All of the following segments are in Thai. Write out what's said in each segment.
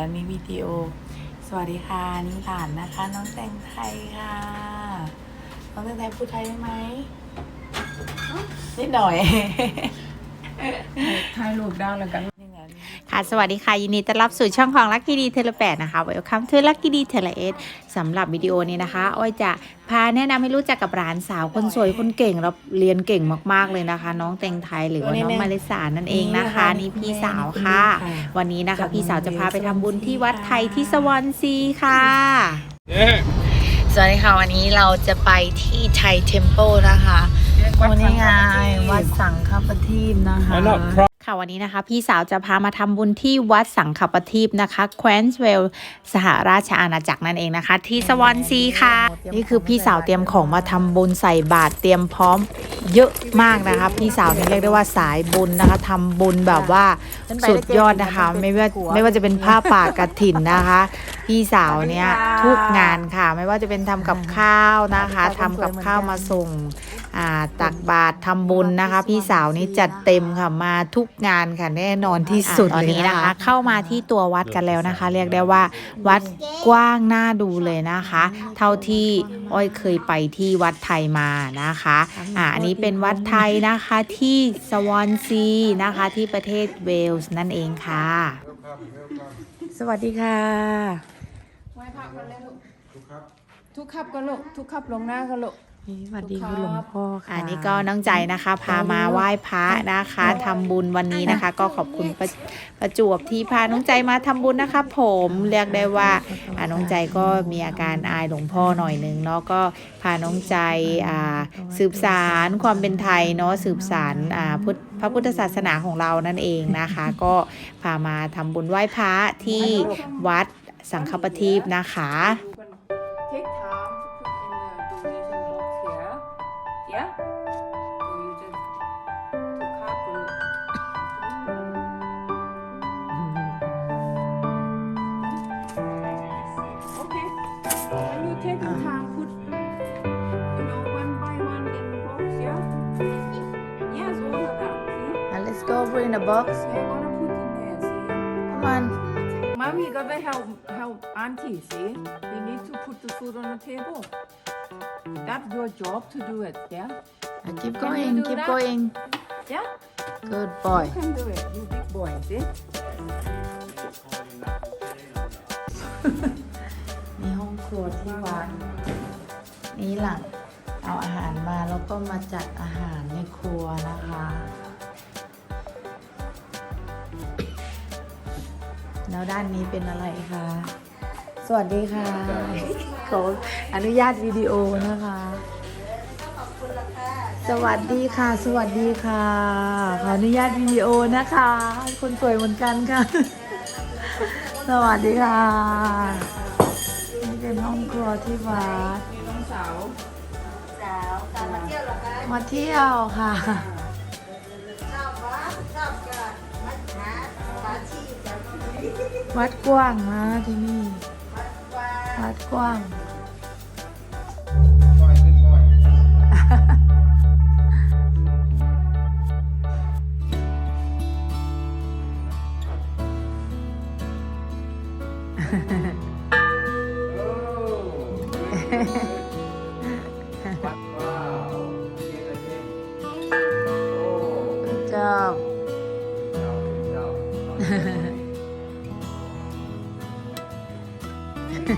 แล้วนี่วิดีโอ สวัสดีค่ะนี่หลานนะคะ น้องแตงไทยค่ะ น้องแตงไทยพูดไทยได้ไหมนิดหน่อยถ่ายรูปได้แล้วกันนี่ไง ค่ะสวัสดีค่ะ ยินดีต้อนรับสู่ช่องของ Lucky D เทเลแปดนะคะ Welcome to Lucky D เทเลเอสำหรับวิดีโอนี้นะคะอ้อยจะพาแนะนำให้รู้จักกับร้านสาวคนสวยคนเก่งแล้วเรียนเก่งมากๆเลยนะคะ น้องแตงไทยหรือว่าน้องมาริสานั่นเองนะคะ นี่พี่สาวค่ะ วันนี้นะคะ พี่สาวจะพาไปทำบุญที่วัดไทยที่สวรรค์ซีค่ะสวัสดีค่ะวันนี้เราจะไปที่ไทยเทมเพิลนะคะวันนี้ไงวัดสังฆปทีปนะคะ Why not? Pro- ค่ะวันนี้นะคะพี่สาวจะพามาทำบุญที่วัดสังฆปทีปนะคะแควนส์เวลสหราชอาณาจักรนั่นเองนะคะ ที่สวอนซีค่ะ นี่คือพี่สาวเตรียมของมาทำบุญใส่บาตรเตรียมพร้อมเยอะมากนะคะ พี่สาวนี่เรียกได้ว่าสายบุญนะคะทำบุญแบบว่าสุดยอดนะคะ ไม่ว่าไม่ว่าจะเป็นผ้าป่ากระถินนะคะ พี่สาวเนี่ยทุกงานค่ะ ไม่ว่าจะเป็นทำกับข้าวนะคะทำกับข้าวมาส่ง ตักบาตรทำบุญนะคะ พี่สาวนี่จัดเต็มค่ะมาทุกงานค่ะแน่นอนที่สุดตอนนี้นะคะ เข้ามาที่ตัววัดกันแล้วนะคะ เรียกได้ว่าวัดกว้างน่าดูเลยนะคะ เท่าที่อ้อยเคยไปที่วัดไทยมานะคะอ่าอันนี้เป็นวัดไทยนะคะที่สวอนซีนะคะที่ประเทศเวลส์นั่นเองค่ะ สวัสดีค่ะไหว้พระกันเลยลูกทุกขับก็ลูกทุกขับลงหน้าก็ลูก สวัสดีคุณหลวงพ่อค่ะอันนี้ก็น้องใจนะคะ พามาไหว้พระนะคะทำบุญวันนี้นะคะ ก็ขอบคุณประประจวบที่พาน้องใจมาทำบุญนะคะ ผมเรียกได้ว่าอ่าน้องใจก็มีอาการอายหลวงพ่อหน่อยนึงเนาะก็พาน้องใจอ่าสืบสารความเป็นไทยเนาะสืบสารอ่าพุทธพระพุทธศาสนาของเรานั่นเองนะคะ ก็พามาทำบุญไหว้พระที่วัดสังฆปทีปนะคะ let's go bring the box So you're gonna put in there, see? come on Mommy gotta help, help auntie, see? You need to put the food on the table. That's your job to do it, yeah? keep Can you going do keep that? going Yeah? good boy You can do it, you big boy, see? มีห้องครัวที่วัดนี่หลังเอาอาหารมาแล้วก็มาจัดอาหารในครัวนะคะ แล้วด้านนี้เป็นอะไรคะ สวัสดีค่ะขออนุญาตวิดีโอนะคะ สวัสดีค่ะ สวัสดีค่ะ ขออนุญาตวิดีโอนะคะ คนสวยเหมือนกันค่ะ สวัสดีค่ะ นี่เป็นห้องครัวที่วัดน้องสาวมาเที่ยวค่ะวั วัดกว้างนะที่นี่ วัดกว้าง เร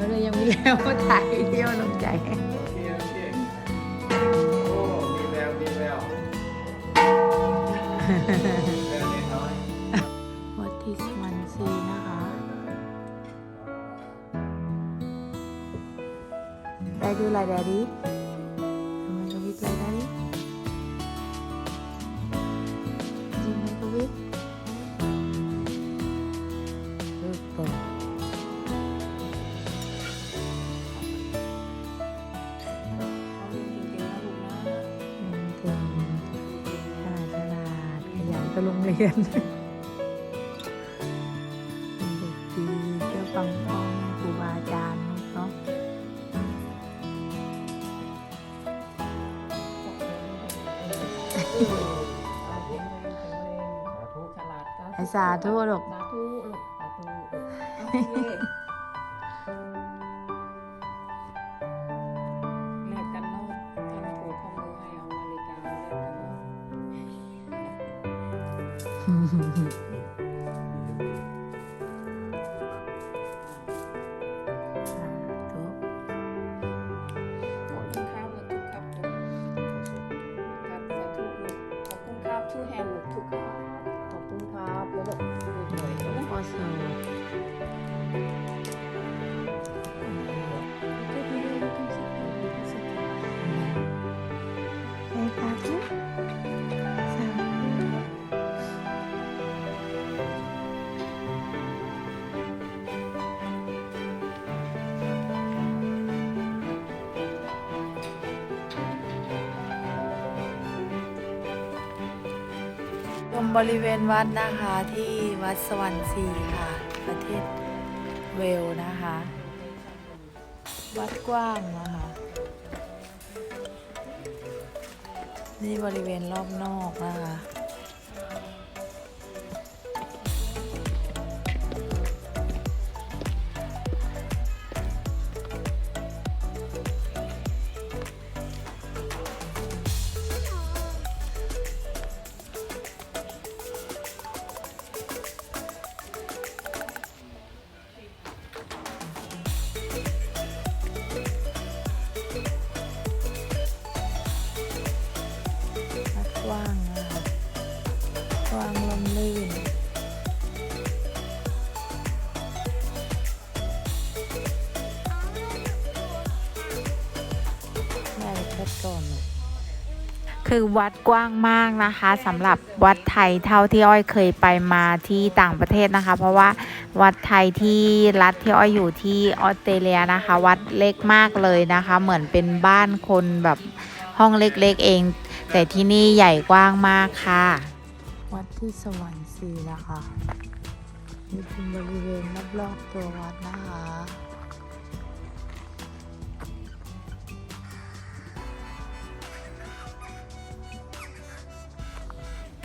าเลยยังมีแล้วถ่ายวิดีโอลงใจวั ได้ดูอะไรแดดดี้ทำไมกวิทอะไรแดดดี้จริงไหมกวิทเออปอเอาเก่งๆนะลูกนะถึงฉลาดฉลาดขยันไปโรงเรียน สาธุลูสาธุลูก สาธุ บริเวณวัดนะคะที่วัดสวรรค์สีค่ะ ประเทศเวลนะคะ วัดกว้างนะคะ นี่บริเวณรอบนอกนะคะ ก่อนหน่อยคือวัดกว้างมากนะคะสำหรับวัดไทยเท่าที่อ้อยเคยไปมาที่ต่างประเทศนะคะ เพราะว่าวัดไทยที่รัฐที่อ้อยอยู่ที่ออสเตรเลียนะคะ วัดเล็กมากเลยนะคะ เหมือนเป็นบ้านคนแบบห้องเล็กๆเอง แต่ที่นี่ใหญ่กว้างมากค่ะ วัดที่สวรรค์สีนะคะนี่เป็นบริเวณรอบๆตัววัดนะคะ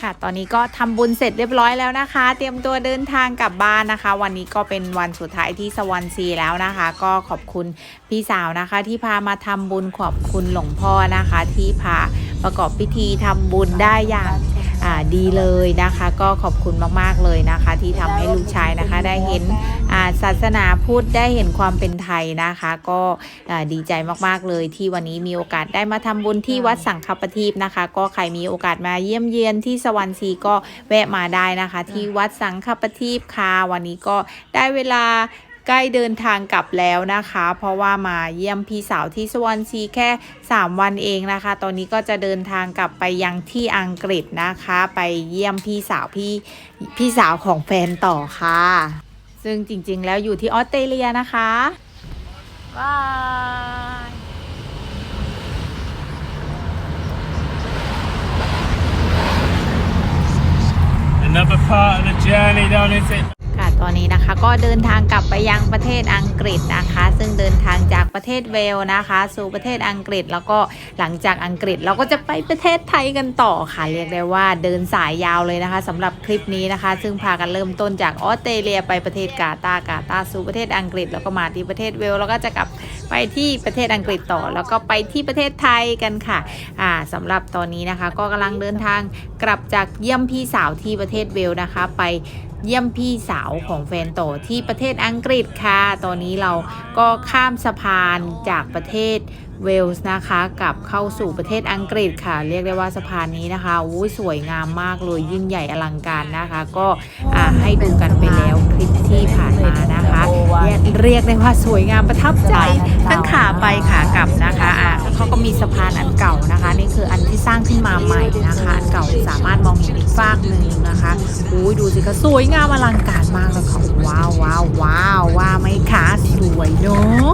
ค่ะ ตอนนี้ก็ทำบุญเสร็จเรียบร้อยแล้วนะคะ เตรียมตัวเดินทางกลับบ้านนะคะ วันนี้ก็เป็นวันสุดท้ายที่สวรรค์ซีแล้วนะคะ ก็ขอบคุณพี่สาวนะคะ ที่พามาทำบุญขอบคุณหลวงพ่อนะคะ ที่พาประกอบพิธีทำบุญได้อย่างดีเลยนะคะ ก็ขอบคุณมากๆเลยนะคะ ที่ทำให้ลูกชายนะคะได้เห็น ศาสนาพุทธได้เห็นความเป็นไทยนะคะ ก็อ่าดีใจมากๆเลยที่วันนี้มีโอกาสได้มาทำบุญที่วัดสังฆประทีปนะคะ ก็ใครมีโอกาสมาเยี่ยมเยียนที่สวรรค์ซีก็แวะมาได้นะคะ ที่วัดสังฆประทีปค่ะวันนี้ก็ได้เวลาใกล้เดินทางกลับแล้วนะคะ เพราะว่ามาเยี่ยมพี่สาวที่สวรรค์ซีแค่ 3 วันเองนะคะ ตอนนี้ก็จะเดินทางกลับไปยังที่อังกฤษนะคะ ไปเยี่ยมพี่สาวพี่พี่สาวของแฟนต่อค่ะ ซึ่งจริงๆ แล้วอยู่ที่ออสเตรเลียนะคะบาย Another part of the journey down is it? ตอนนี้นะคะก็เดินทางกลับไปยังประเทศอังกฤษนะคะ ซึ่งเดินทางจากประเทศเวลนะคะ สู่ประเทศอังกฤษแล้วก็หลังจากอังกฤษเราก็จะไปประเทศไทยกันต่อค่ะ เรียกได้ว่าเดินสายยาวเลยนะคะสำหรับคลิปนี้นะคะ ซึ่งพากันเริ่มต้นจากออสเตรเลียไปประเทศกาตาร์กาตาร์สู่ประเทศอังกฤษ แล้วก็มาที่ประเทศเวลแล้วก็จะกลับไปที่ประเทศอังกฤษต่อ แล้วก็ไปที่ประเทศไทยกันค่ะอ่าสำหรับตอนนี้นะคะ ก็กำลังเดินทางกลับจากเยี่ยมพี่สาวที่ประเทศเวลนะคะ ไป เยี่ยมพี่สาวของแฟนโตที่ประเทศอังกฤษค่ะ ตอนนี้เราก็ข้ามสะพานจากประเทศเวลส์นะคะกลับเข้าสู่ประเทศอังกฤษค่ะ เรียกได้ว่าสะพานนี้นะคะอุ้ยสวยงามมากเลยยิ่งใหญ่อลังการนะคะ ก็อ่าให้ดูกันไปแล้วคลิปที่ผ่านมา นะคะเรียกเรียกได้ว่าสวยงามประทับใจทั้งขาไปขากลับนะคะอ่าเขาก็มีสะพานอันเก่านะคะ นี่คืออันที่สร้างขึ้นมาใหม่นะคะอันเก่าสามารถมองเห็นอีกฟากหนึ่งนะคะอุ้ยดูสิคะสวยงามอลังการมากเลยค่ะว้าวว้าวว้าวว่าไหมคะสวยเนาะ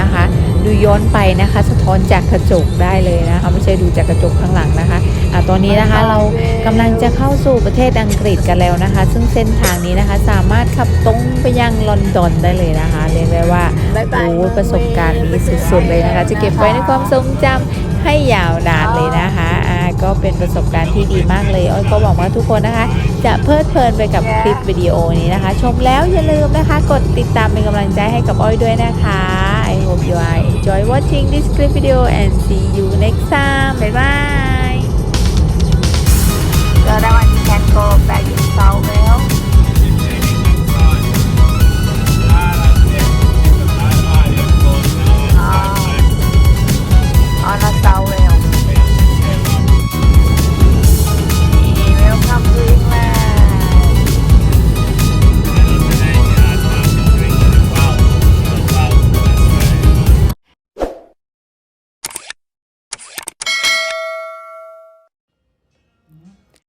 นะคะ ดูย้อนไปนะคะ สะท้อนจากกระจกได้เลยนะคะไม่ใช่ดูจากกระจกข้างหลังนะคะอะตอนนี้นะคะเรากำลังจะเข้าสู่ประเทศอังกฤษกันแล้วนะคะ ซึ่งเส้นทางนี้นะคะสามารถขับตรงไปยังลอนดอนได้เลยนะคะเรียกได้ว่าบ๊ายบายโอ้ประสบการณ์นี้สุดๆเลยนะคะ จะเก็บไว้ในความทรงจำให้ยาวนานเลยนะคะอ่าก็เป็นประสบการณ์ที่ดีมากเลย อ้อยก็หวังว่าทุกคนนะคะ จะเพลิดเพลินไปกับคลิปวิดีโอนี้นะคะ ชมแล้วอย่าลืมนะคะ กดติดตามเป็นกำลังใจให้กับอ้อยด้วยนะคะ I hope you are enjoy watching this clip video and see you next time. Bye bye. So can go back in